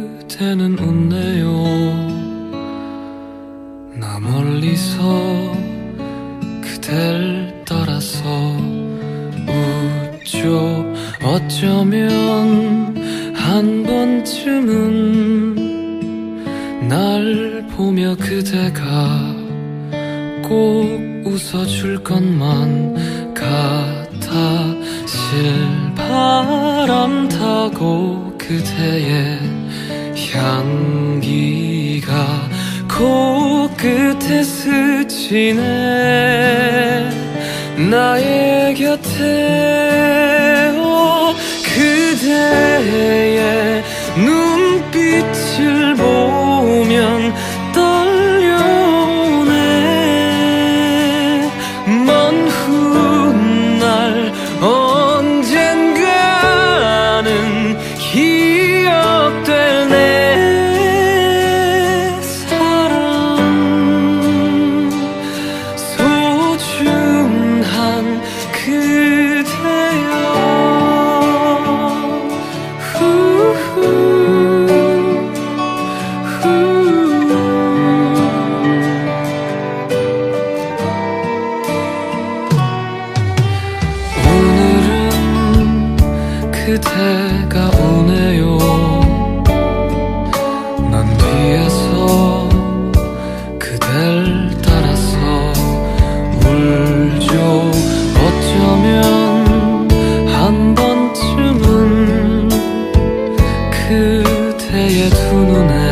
그대는 웃네요. 나 멀리서 그댈 따라서 웃죠. 어쩌면 한 번쯤은 날 보며 그대가 꼭 웃어줄 것만 같아 실바람 타고 그대의 향기가 코끝에 스치네 나의 곁에 오 그대의 눈 그대가 오네요. 난 뒤에서 그댈 따라서 울죠. 어쩌면 한 번쯤은 그대의 두 눈에